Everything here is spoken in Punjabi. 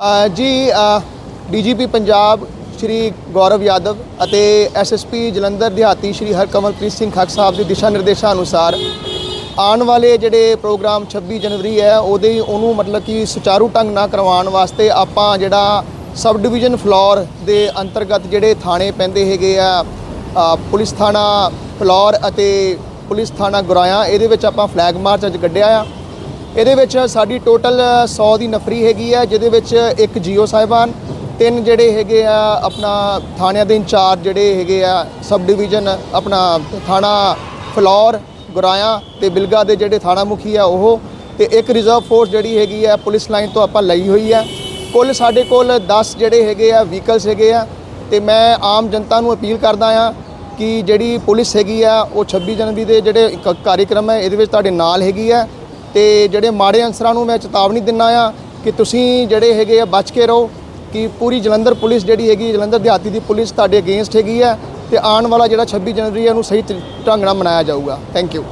ਅ, ਜੀ ਡੀਜੀਪੀ ਪੰਜਾਬ ਸ਼੍ਰੀ ਗੌਰਵ ਯਾਦਵ ਅਤੇ ਐਸਐਸਪੀ ਜਲੰਧਰ ਦਿਹਾਤੀ ਸ਼੍ਰੀ ਹਰਕਮਲਪ੍ਰੀਤ ਸਿੰਘ ਖੱਕ ਸਾਹਿਬ ਦੇ ਦਿਸ਼ਾ ਨਿਰਦੇਸ਼ਾਂ ਅਨੁਸਾਰ ਆਉਣ ਵਾਲੇ ਜਿਹੜੇ ਪ੍ਰੋਗਰਾਮ 26 ਜਨਵਰੀ ਹੈ ਉਹਦੇ ਉਹਨੂੰ ਮਤਲਬ ਕਿ ਸੁਚਾਰੂ ਢੰਗ ਨਾਲ ਕਰਵਾਉਣ ਵਾਸਤੇ ਆਪਾਂ ਜਿਹੜਾ ਸਬ ਡਿਵੀਜ਼ਨ ਫਲੋਰ ਦੇ ਅੰਤਰਗਤ ਜਿਹੜੇ ਥਾਣੇ ਪੈਂਦੇ ਹੈਗੇ ਆ ਪੁਲਿਸ ਥਾਣਾ ਫਲੋਰ ਅਤੇ ਪੁਲਿਸ ਥਾਣਾ ਗੁਰਾਇਆ ਇਹਦੇ ਵਿੱਚ ਆਪਾਂ ਫਲੈਗ ਮਾਰਚ ਅੱਜ ਕੱਢਿਆ ਆ। ਇਹਦੇ ਵਿੱਚ ਸਾਡੀ ਟੋਟਲ 100 ਦੀ ਨਫਰੀ ਹੈਗੀ ਆ, ਜਿਹਦੇ ਵਿੱਚ ਇੱਕ ਜੀਓ ਸਾਹਿਬਾਨ, ਤਿੰਨ ਜਿਹੜੇ ਹੈਗੇ ਆ, ਆਪਣਾ ਥਾਣਿਆਂ ਦੇ ਇੰਚਾਰਜ ਜਿਹੜੇ ਹੈਗੇ ਆ, ਸਬ ਡਿਵੀਜ਼ਨ, ਆਪਣਾ ਥਾਣਾ ਫਲੌਰ, ਗੁਰਾਇਆ ਤੇ ਬਿਲਗਾ ਦੇ ਜਿਹੜੇ ਥਾਣਾ ਮੁਖੀ ਆ ਉਹ, ਤੇ ਇੱਕ ਰਿਜ਼ਰਵ ਫੋਰਸ ਜਿਹੜੀ ਹੈਗੀ ਆ, ਪੁਲਿਸ ਲਾਈਨ ਤੋਂ ਆਪਾਂ ਲਈ ਹੋਈ ਆ। ਕੁੱਲ ਸਾਡੇ ਕੋਲ 10 ਜਿਹੜੇ ਹੈਗੇ ਆ ਵਹੀਕਲਸ ਹੈਗੇ ਆ, ਤੇ ਮੈਂ ਆਮ ਜਨਤਾ ਨੂੰ ਅਪੀਲ ਕਰਦਾ ਆ ਕਿ ਜਿਹੜੀ ਪੁਲਿਸ ਹੈਗੀ ਆ, ਉਹ 26 ਜਨਵਰੀ ਦੇ ਜਿਹੜੇ ਕ- ਕਾਰਿਆਕਰਮ ਹੈ ਇਹਦੇ ਵਿੱਚ ਤੁਹਾਡੇ ਨਾਲ ਹੈਗੀ ਆ। ਤੇ ਜਿਹੜੇ ਮਾੜੇ ਅਨਸਰਾਂ ਨੂੰ ਮੈਂ ਚੇਤਾਵਨੀ ਦਿੰਦਾ ਆ ਕਿ ਤੁਸੀਂ ਜਿਹੜੇ ਹੈਗੇ ਆ ਬਚ ਕੇ ਰਹੋ, ਕਿ ਪੂਰੀ ਜਲੰਧਰ ਪੁਲਿਸ ਜਿਹੜੀ ਹੈਗੀ ਜਲੰਧਰ ਦਿਹਾਤੀ ਦੀ ਪੁਲਿਸ ਤੁਹਾਡੇ ਅਗੇਂਸਟ ਹੈਗੀ ਆ ਤੇ ਆਉਣ ਵਾਲਾ ਜਿਹੜਾ 26 ਜਨਵਰੀ ਹੈ ਉਹਨੂੰ ਸਹੀ ਤਰੀ- ਢੰਗ ਨਾਲ ਮਨਾਇਆ ਜਾਊਗਾ। Thank you